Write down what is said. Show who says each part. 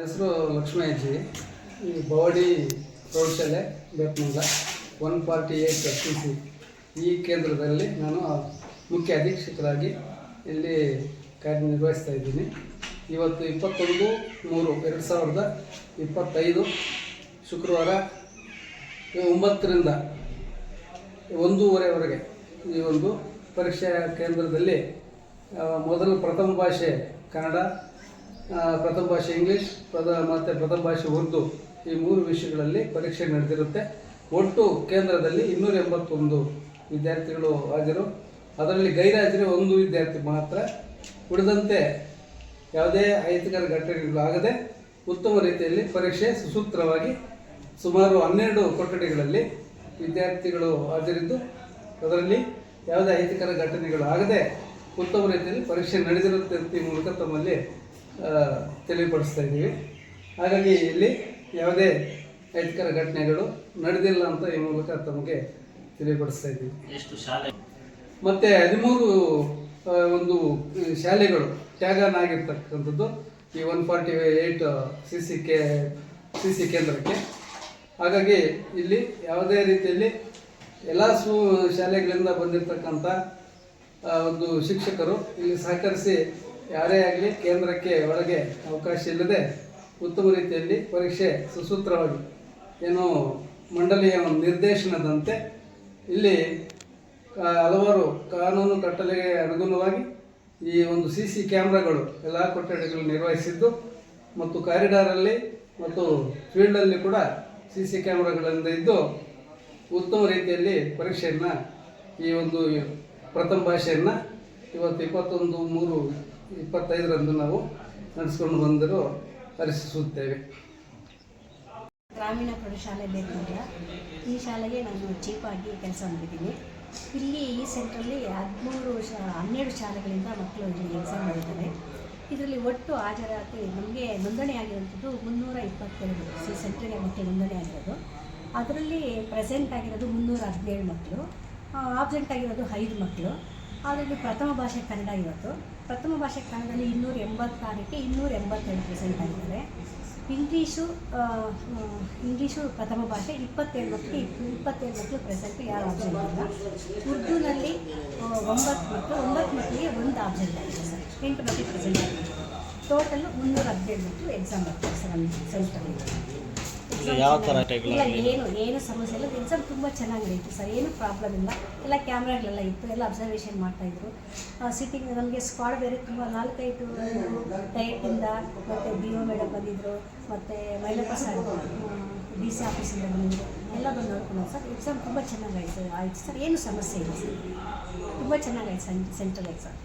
Speaker 1: ಹೆಸರು ಲಕ್ಷ್ಮಯ್ಯಜಿ ಈ ಬವಡಿ ಪ್ರೌಢಶಾಲೆ Bepamangala one forty eight C C ಈ ಕೇಂದ್ರದಲ್ಲಿ ನಾನು ಮುಖ್ಯ ಅಧೀಕ್ಷಕರಾಗಿ ಇಲ್ಲಿ ಕಾರ್ಯನಿರ್ವಹಿಸ್ತಾ ಇದ್ದೀನಿ. ಇವತ್ತು ಇಪ್ಪತ್ತೊಂದು ಮೂರು ಎರಡು ಸಾವಿರದ ಇಪ್ಪತ್ತೈದು ಶುಕ್ರವಾರ ಒಂಬತ್ತರಿಂದ ಒಂದೂವರೆವರೆಗೆ ಈ ಒಂದು ಪರೀಕ್ಷಾ ಕೇಂದ್ರದಲ್ಲಿ ಮೊದಲು ಪ್ರಥಮ ಭಾಷೆ ಕನ್ನಡ ಪ್ರಥಮ ಭಾಷೆ ಇಂಗ್ಲೀಷ್ ಪ್ರಧ, ಮತ್ತು ಪ್ರಥಮ ಭಾಷೆ ಉರ್ದು ಈ ಮೂರು ವಿಷಯಗಳಲ್ಲಿ ಪರೀಕ್ಷೆ ನಡೆದಿರುತ್ತೆ. ಒಟ್ಟು ಕೇಂದ್ರದಲ್ಲಿ ಇನ್ನೂರ ಎಂಬತ್ತೊಂದು ವಿದ್ಯಾರ್ಥಿಗಳು ಹಾಜರು. ಅದರಲ್ಲಿ ಗೈರಾಜರೆ ಒಂದು ವಿದ್ಯಾರ್ಥಿ ಮಾತ್ರ. ಉಳಿದಂತೆ ಯಾವುದೇ ಅಹಿತಕರ ಘಟನೆಗಳು ಆಗದೆ ಉತ್ತಮ ರೀತಿಯಲ್ಲಿ ಪರೀಕ್ಷೆ ಸುಸೂತ್ರವಾಗಿ ಸುಮಾರು ಹನ್ನೆರಡು ಕೊಠಡಿಗಳಲ್ಲಿ ವಿದ್ಯಾರ್ಥಿಗಳು ಹಾಜರಿದ್ದು, ಅದರಲ್ಲಿ ಯಾವುದೇ ಅಹಿತಕರ ಘಟನೆಗಳು ಆಗದೆ ಉತ್ತಮ ರೀತಿಯಲ್ಲಿ ಪರೀಕ್ಷೆ ನಡೆದಿರುತ್ತೆ ಮೂಲಕ ತಮ್ಮಲ್ಲಿ ತಿಳಿಪಡಿಸ್ತಾ ಇದ್ದೀವಿ. ಹಾಗಾಗಿ ಇಲ್ಲಿ ಯಾವುದೇ ಅಹಿತಕರ ಘಟನೆಗಳು ನಡೆದಿಲ್ಲ ಅಂತ ಈ ಮೂಲಕ ತಮಗೆ ತಿಳಿಪಡಿಸ್ತಾ ಇದ್ದೀವಿ.
Speaker 2: ಎಷ್ಟು ಶಾಲೆ?
Speaker 1: ಮತ್ತೆ ಹದಿಮೂರು ಒಂದು ಶಾಲೆಗಳು ಟ್ಯಾಗನ್ ಆಗಿರ್ತಕ್ಕಂಥದ್ದು ಈ one forty eight C C K C C ಕೇಂದ್ರಕ್ಕೆ. ಹಾಗಾಗಿ ಇಲ್ಲಿ ಯಾವುದೇ ರೀತಿಯಲ್ಲಿ ಎಲ್ಲ ಸು ಶಾಲೆಗಳಿಂದ ಬಂದಿರತಕ್ಕಂಥ ಒಂದು ಶಿಕ್ಷಕರು ಇಲ್ಲಿ ಸಹಕರಿಸಿ ಯಾರೇ ಆಗಲಿ ಕೇಂದ್ರಕ್ಕೆ ಒಳಗೆ ಅವಕಾಶ ಇಲ್ಲದೆ ಉತ್ತಮ ರೀತಿಯಲ್ಲಿ ಪರೀಕ್ಷೆ ಸುಸೂತ್ರವಾಗಿ ಏನು ಮಂಡಳಿಯ ಒಂದು ನಿರ್ದೇಶನದಂತೆ ಇಲ್ಲಿ ಹಲವಾರು ಕಾನೂನು ಕಟ್ಟಲೆಗೆ ಅನುಗುಣವಾಗಿ ಈ ಒಂದು ಸಿ ಸಿ ಕ್ಯಾಮ್ರಾಗಳು ಎಲ್ಲ ಕೊಠಡಿಗಳು ನಿರ್ವಹಿಸಿದ್ದು ಮತ್ತು ಕಾರಿಡಾರಲ್ಲಿ ಮತ್ತು ಫೀಲ್ಡಲ್ಲಿ ಕೂಡ ಸಿ ಸಿ ಕ್ಯಾಮ್ರಾಗಳಿಂದ ಇದ್ದು ಉತ್ತಮ ರೀತಿಯಲ್ಲಿ ಪರೀಕ್ಷೆಯನ್ನು ಈ ಒಂದು ಪ್ರಥಮ ಭಾಷೆಯನ್ನು ಇವತ್ತು ಇಪ್ಪತ್ತೊಂದು ಮೂರು ಇಪ್ಪತ್ತೈದರಂದು ನಾವು ನಡೆಸ್ಕೊಂಡು ಬಂದರೂ ಹರಿಸುತ್ತೇವೆ
Speaker 3: ಗ್ರಾಮೀಣ ಪ್ರೌಢಶಾಲೆ ಬೇಕಂದ್ರ ಈ ಶಾಲೆಗೆ ನಾನು ಚೀಪಾಗಿ ಕೆಲಸ ಮಾಡಿದ್ದೀನಿ. ಇಲ್ಲಿ ಈ ಸೆಂಟ್ರಲ್ಲಿ ಹದಿಮೂರು ಶಾ, ಹನ್ನೆರಡು ಶಾಲೆಗಳಿಂದ ಮಕ್ಕಳು ಇಲ್ಲಿ ಎಕ್ಸಾಮ್ ಮಾಡಿದ್ದಾರೆ ಇದರಲ್ಲಿ ಒಟ್ಟು ಹಾಜರಾತಿ ನಮಗೆ ನೋಂದಣಿ ಆಗಿರುವಂಥದ್ದು ಮುನ್ನೂರ ಇಪ್ಪತ್ತೆರಡು. ಸಿ ಸೆಂಟ್ರಿಗೆ ಮಕ್ಕಳು ನೋಂದಣಿ ಆಗಿರೋದು. ಅದರಲ್ಲಿ ಪ್ರೆಸೆಂಟ್ ಆಗಿರೋದು ಮುನ್ನೂರ ಹದಿನೇಳು ಮಕ್ಕಳು ಆಬ್ಸೆಂಟ್ ಆಗಿರೋದು ಐದು ಮಕ್ಕಳು. ಅದರಲ್ಲಿ ಪ್ರಥಮ ಭಾಷೆ ಕನ್ನಡ ಇವತ್ತು. ಪ್ರಥಮ ಭಾಷೆ ಕನ್ನಡದಲ್ಲಿ ಇನ್ನೂರ ಎಂಬತ್ತಾರಕ್ಕೆ ಇನ್ನೂರ ಎಂಬತ್ತೆರಡು ಪರ್ಸೆಂಟ್ ಆಗಿದ್ದಾರೆ. ಇಂಗ್ಲೀಷು ಇಂಗ್ಲೀಷು ಪ್ರಥಮ ಭಾಷೆ ಇಪ್ಪತ್ತೇಳು ಮಕ್ಕಳು ಇಪ್ಪತ್ತೇಳು ಪ್ರೆಸೆಂಟ್ ಯಾರು ಆಪ್ಷನ್ ಇಲ್ಲ. ಉರ್ದುನಲ್ಲಿ ಒಂಬತ್ತು ಮಕ್ಕಳು ಒಂಬತ್ತು ಮಕ್ಕಳಿಗೆ ಒಂದು ಆಪ್ಷನ್ ಆಗಿದೆ ಸರ್ ಎಂಟು ಮಕ್ಕಳು ಪ್ರೆಸೆಂಟ್ ಆಗಿದೆ ಟೋಟಲ್ ಮುನ್ನೂರ ಹದಿನೇಳು ಮಕ್ಕಳು ಎಕ್ಸಾಮ್ ಬರ್ತಾರೆ ಸರ್, ನಮ್ಮ ಸೆಂಟ್ರಲ್ಲಿ
Speaker 2: ಯಾವ ಥರ
Speaker 3: ಇಲ್ಲ ಏನು ಏನು ಸಮಸ್ಯೆ ಇಲ್ಲ. ಎಕ್ಸಾಮ್ ತುಂಬ ಚೆನ್ನಾಗಿ ನಡೀತು ಸರ್ ಏನು ಪ್ರಾಬ್ಲಮ್ ಇಲ್ಲ. ಎಲ್ಲ ಕ್ಯಾಮ್ರಾಗಳೆಲ್ಲ ಇತ್ತು ಎಲ್ಲ ಅಬ್ಸರ್ವೇಷನ್ ಮಾಡ್ತಾಯಿದ್ರು ಸಿಟ್ಟಿಂಗ್ ನಮಗೆ ಸ್ಕ್ವಾಡ್ ಬೇರೆ ತುಂಬ ನಾಲ್ಕೈದು ಡಯಟಿಂದ ಮತ್ತು ಬಿ ಒ ಮೇಡಮ್ ಬಂದಿದ್ದರು ಮತ್ತು ಮೈಲಪ್ಪ ಸರ್ ಡಿ ಸಿ ಆಫೀಸಿಂದ ಬಂದಿದ್ದರು ಎಲ್ಲ ಬಂದು ನೋಡ್ಕೊಂಡು ಸರ್. ಎಕ್ಸಾಮ್ ತುಂಬ ಚೆನ್ನಾಗಾಯ್ತು ಆಯಿತು ಸರ್. ಏನು ಸಮಸ್ಯೆ ಇಲ್ಲ ಸರ್. ತುಂಬ ಚೆನ್ನಾಗಾಯ್ತು ಸೆಂಟ್ರಲ್ ಎಕ್ಸಾಮ್